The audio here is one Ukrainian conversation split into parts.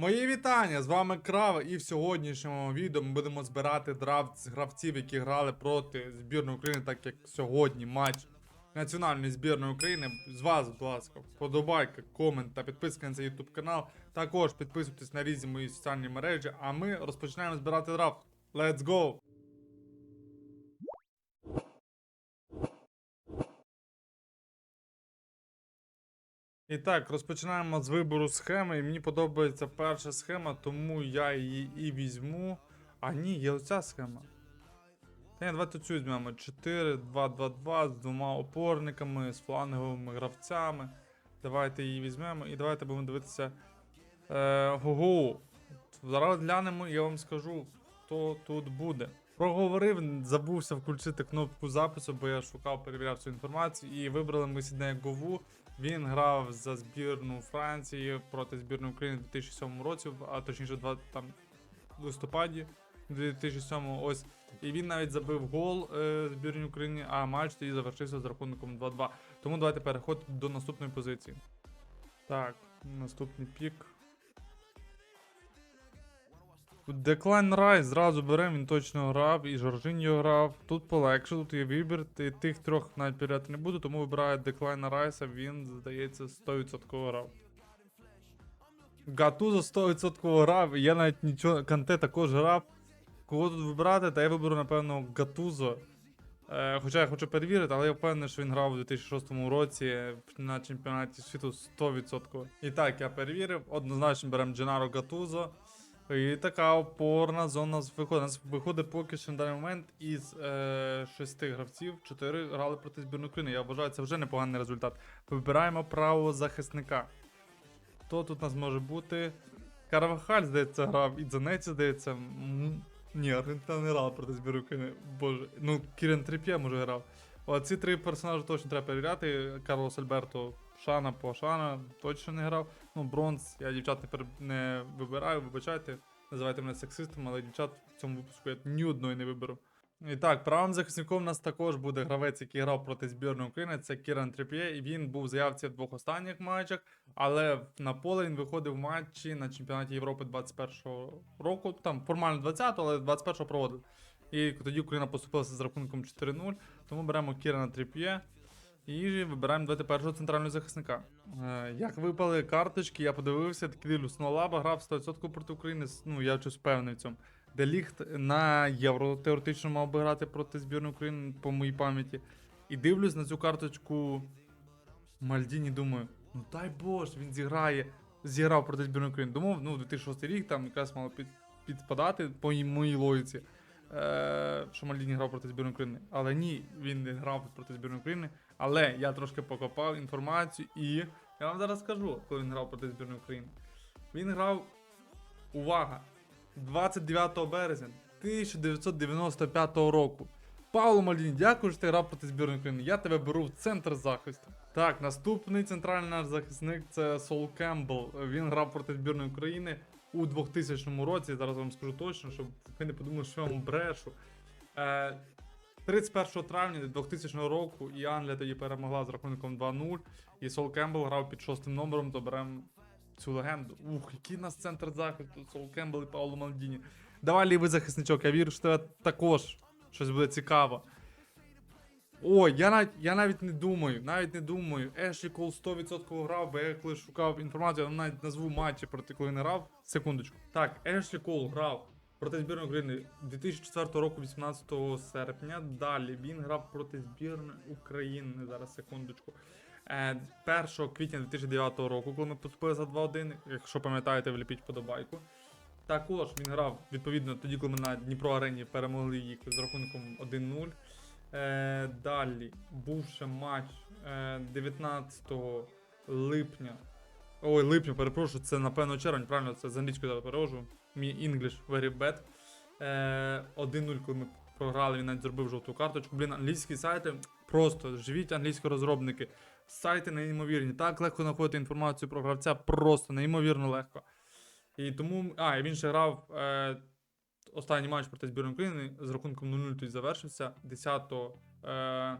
Мої вітання! З вами Крава, і в сьогоднішньому відео ми будемо збирати драфт з гравців, які грали проти збірної України, так як сьогодні матч національної збірної України. З вас, будь ласка, вподобайка, комент та підписка на цей YouTube канал. Також підписуйтесь на різні мої соціальні мережі, а ми розпочинаємо збирати драфт. Let's go! І так, розпочинаємо з вибору схеми. І мені подобається перша схема, тому я її і візьму. А ні, є оця схема. Та ні, давайте цю візьмемо. 4-2-2-2 з двома опорниками, з фланговими гравцями. Давайте її візьмемо і давайте будемо дивитися. Е, Гого. Зараз глянемо, і я вам скажу, хто тут буде. Проговорив, забувся включити кнопку запису, бо я шукав, перевіряв цю інформацію. І вибрали ми Сіднея Гову. Він грав за збірну Франції проти збірної України в 2007 році, а точніше, два там в листопаді 2007 ось. І він навіть забив гол е, збірній України, а матч тоді завершився з рахунком 2-2. Тому давайте переходимо до наступної позиції. Так, наступний пік. Деклайн Райс зразу беремо, він точно грав, і Жоржиньо грав. Тут полегше, тут є вибір. Ти- Тих трьох навіть перевіряти не буду, тому вибираю Деклайна Райса, він, здається, 100% грав. Гатузо 100% грав, я навіть нічого. Канте також грав. Кого тут вибирати, та я виберу, напевно, Гатузо. Е, хоча я хочу перевірити, але я впевнений, що він грав у 2006 році на чемпіонаті світу 100%. І так, я перевірив. Однозначно беремо Дженаро Гатузо. І така опорна зона виходить. У нас виходить поки що на даний момент із е, шести гравців, чотири грали проти збірної України. Я вважаю, це вже непоганий результат. Вибираємо правого захисника. Хто тут у нас може бути? Карвахаль, здається, грав, і Дзанеці, здається. Ні, Аргентина не грала проти збірної України. Боже. Ну, Кірен Тріп'є, може, грав. Оці три персонажі точно треба перевіряти. Карлос Альберто Шана по Шана точно не грав. Ну, бронз, я дівчат не, пер... не вибираю, вибачайте. Називайте мене сексистом, але дівчат в цьому випуску я ні одної не виберу. І так, правим захисником у нас також буде гравець, який грав проти збірної України. Це Кіран Тріп'є. І він був в заявці в двох останніх матчах, але на поле він виходив в матчі на чемпіонаті Європи 21-го року. Там формально 20-го, але 21-го проводив. І тоді Україна поступилася з рахунком 4-0. Тому беремо Кірана Тріп'є. І вибираємо давайте першого центрального захисника. Е, як випали карточки, я подивився, такий дивлюсь, ну Лаба грав 100% проти України. Ну, я щось впевнений в цьому. Деліхт на євро теоретично мав би грати проти збірної України, по моїй пам'яті. І дивлюсь на цю карточку Мальдіні, думаю, ну дай Боже, він зіграє, зіграв проти збірної України. Думав, ну 2006 рік там якраз мало під, підпадати по моїй логіці. Е, що Мальдіні грав проти збірної України. Але ні, він не грав проти збірної України. Але я трошки покопав інформацію і я вам зараз скажу, коли він грав проти збірної України. Він грав, увага, 29 березня 1995 року. Павло Мальдіні, дякую, що ти грав проти збірної України. Я тебе беру в центр захисту. Так, наступний центральний наш захисник це Сол Кембл. Він грав проти збірної України у 2000 році. Зараз вам скажу точно, щоб ви не подумали, що я вам брешу. Е, 31 травня 2000 року і Англія тоді перемогла з рахунком 2-0. І Сол Кембл грав під шостим номером, то беремо цю легенду. Ух, який у нас центр захисту, Сол Кембл і Пауло Мальдіні. Давай лівий захисничок, я вірю, що тебе також щось буде цікаво. Ой, я навіть, я навіть не думаю, навіть не думаю. Ешлі Кол 100% грав, бо я коли шукав інформацію, я навіть назву матчі проти коли не грав. Секундочку. Так, Ешлі Кол грав проти збірної України 2004 року, 18 серпня. Далі він грав проти збірної України. Зараз секундочку. Е, 1 квітня 2009 року, коли ми поступили за 2-1. Якщо пам'ятаєте, вліпіть подобайку. Також він грав відповідно тоді, коли ми на Дніпро Арені перемогли їх з рахунком 1-0. Е, далі був ще матч е, 19 липня. Ой, липня, перепрошую, це напевно червень, правильно, це з англійською перевожу. Мій English very bad. Е, 1-0, коли ми програли, він навіть зробив жовту карточку. Блін, англійські сайти просто живіть англійські розробники. Сайти неймовірні. Так легко знаходити інформацію про гравця, просто неймовірно легко. І тому. А, і він ще грав е, останній матч проти збірної України з рахунком 0-0 тоді завершився 10 е,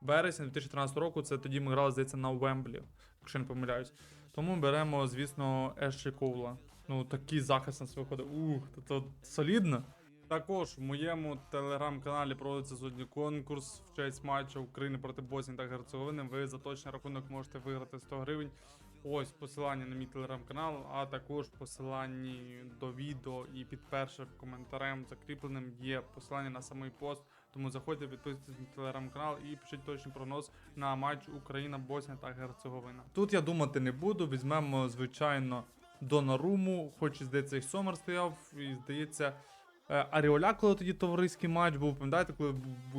вересня 2013 року. Це тоді ми грали, здається, на Вемблі, якщо не помиляюсь. Тому беремо, звісно, Ешлі Коула. Ну, такий захист нас виходить. Ух, то, то солідно. Також в моєму телеграм-каналі проводиться сьогодні конкурс в честь матчу України проти Боснії та Герцеговини. Ви за точний рахунок можете виграти 100 гривень. Ось посилання на мій телеграм-канал, а також в посиланні до відео і під першим коментарем закріпленим є посилання на самий пост. Тому заходьте, підписуйтесь на телеграм-канал і пишіть точний прогноз на матч Україна, Боснія та Герцеговина. Тут я думати не буду. Візьмемо, звичайно, Донаруму, хоч і здається, і Сомер стояв, і здається. е, Аріоля, коли тоді товариський матч був, пам'ятаєте, коли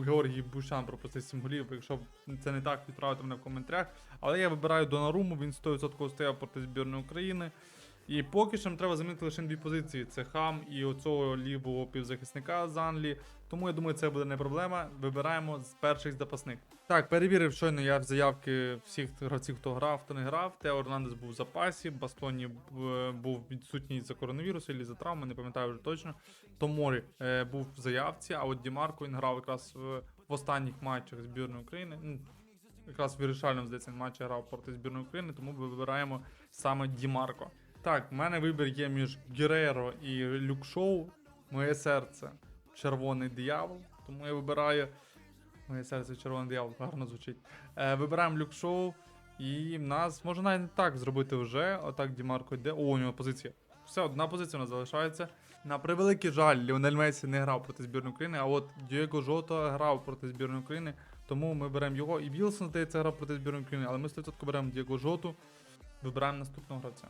Георгій Бущан пропустив 7 голів, якщо це не так, відправте мене в коментарях. Але я вибираю Донаруму, він 100% стояв проти збірної України. І поки що нам треба замінити лише дві позиції: це хам і оцього лівого півзахисника з Англії. Тому я думаю, це буде не проблема. Вибираємо з перших запасних. Так, перевірив щойно я в заявки всіх гравців, хто грав, хто не грав. Тео Орнандес був в запасі, Бастоні був відсутній за коронавірус або за травми, не пам'ятаю вже точно. Томорі е, був в заявці, а от Дімарко він грав якраз в, в останніх матчах збірної України. Ну, якраз вирішальному здається матчі грав проти збірної України, тому вибираємо саме Дімарко. Так, в мене вибір є між Герреро і Люкшоу. Моє серце червоний диявол, тому я вибираю. Моє серце червоний диявол, гарно звучить. Е, вибираємо Люкшоу. І в нас можна навіть так зробити вже. Отак Дімарко йде. О, у нього позиція. Все, одна позиція у нас залишається. На превеликий жаль, Ліонель Месі не грав проти збірної України, а от Дієго Жота грав проти збірної України, тому ми беремо його. І Вілсон, здається, грав проти збірної України, але ми 100% беремо Дієго Жоту. Вибираємо наступного гравця.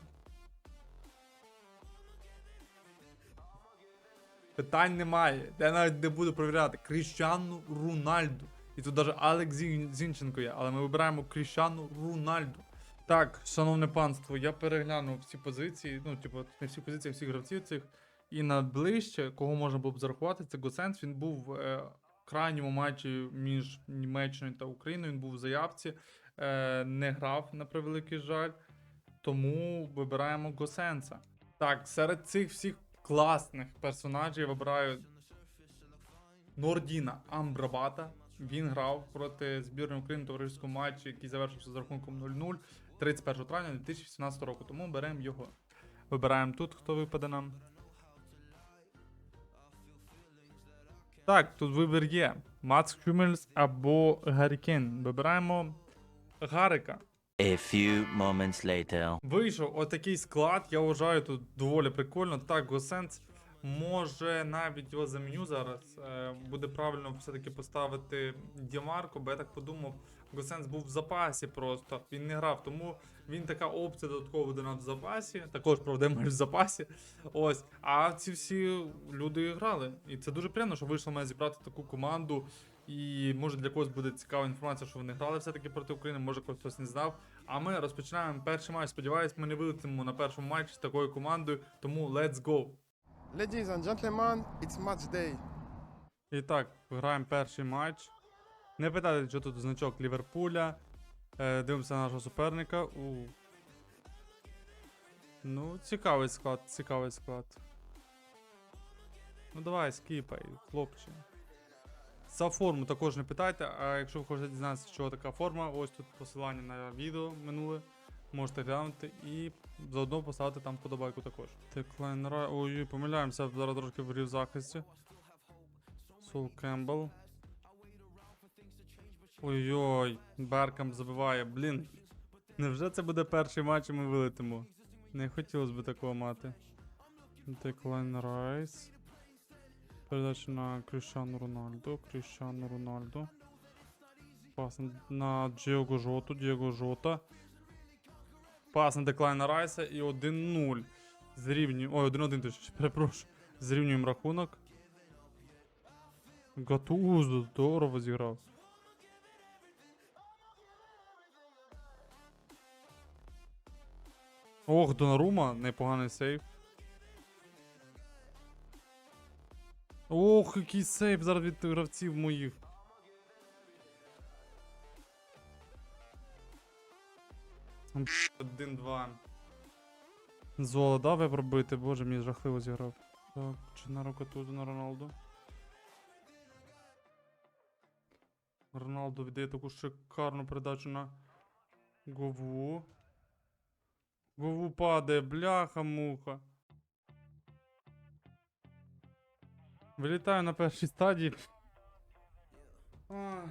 Питань немає. Я навіть не буду перевіряти. Кріщану Рунальду. І тут навіть Алекс Зінченко є, але ми вибираємо Кріщану Рунальду. Так, шановне панство, я переглянув всі позиції, ну, типу, не всі позиції, всіх гравців цих. І найближче, кого можна було б зарахувати, це Госенс. Він був в е, крайньому матчі між Німеччиною та Україною. Він був в заявці, е, не грав на превеликий жаль. Тому вибираємо Госенса. Так, серед цих всіх класних персонажів я вибираю Нордіна Амбрабата. Він грав проти збірної України товариському матчі, який завершився з рахунком 0-0 31 травня 2017 року. Тому беремо його. Вибираємо тут, хто випаде нам. Так, тут вибір є. Мац Хюмельс або Гаррікен. Вибираємо Гарика. A few moments later. Вийшов отакий склад, я вважаю тут доволі прикольно. Так, Госенс може навіть його заміню зараз. Е, буде правильно все-таки поставити Дімарко, бо я так подумав, Госенс був в запасі просто. Він не грав, тому він така опція додаткова буде нам в запасі. Також матч в запасі. Ось. А ці всі люди грали. І це дуже приємно, що вийшло мене зібрати таку команду. І може для когось буде цікава інформація, що вони грали все-таки проти України, може когось хтось не знав. А ми розпочинаємо перший матч. Сподіваюсь, ми не вилетимо на першому матчі з такою командою. Тому let's go. Ladies and gentlemen, it's match day. І так, граємо перший матч. Не питайте, що тут значок Ліверпуля. Е, дивимося на нашого суперника. У. Ну, цікавий склад, цікавий склад. Ну давай, скіпай, хлопче. За форму також не питайте, а якщо ви хочете дізнатися, що така форма, ось тут посилання на відео минуле. Можете глянути і заодно поставити там подобайку також. Рай. Ой, помиляємося, зараз трошки в захисті. Сол Кембл. Ой-ой, Беркам забиває. Блін. Невже це буде перший матч і ми вилетимо? Не хотілося б такого мати. Деклайн Райс. Передача на Кріщану Рональду. Кріщану Рональду. Пас на Дієго Жоту. Дієго Жота. Пас на Деклайна Райса і 1-0. Зрівнюємо. Ой, 1-1 точніше, перепрошую. Зрівнюємо рахунок. Гатузо здорово зіграв. Ох, Донарума, непоганий сейв. Ох, який сейв зараз від гравців моїх. Один-два. Золо дав я пробити, боже, мені жахливо зіграв. Так, чи на Рокотузу на Роналду. Роналду віддає таку шикарну передачу на Гову. Гову падає, бляха-муха. Вилітаю на першій стадії. Ах.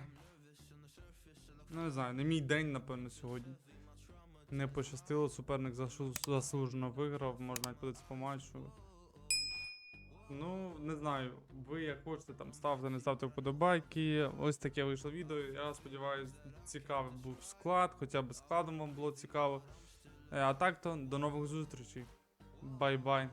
Ну, не знаю, не мій день, напевно, сьогодні. Не пощастило, суперник заслужено виграв, можна навіть подивитися по матчу. Ну, не знаю, ви як хочете там ставте, не ставте вподобайки. Ось таке вийшло відео. Я сподіваюся, цікавий був склад, хоча б складом вам було цікаво. Е, А так то, до нових зустрічей. Бай-бай.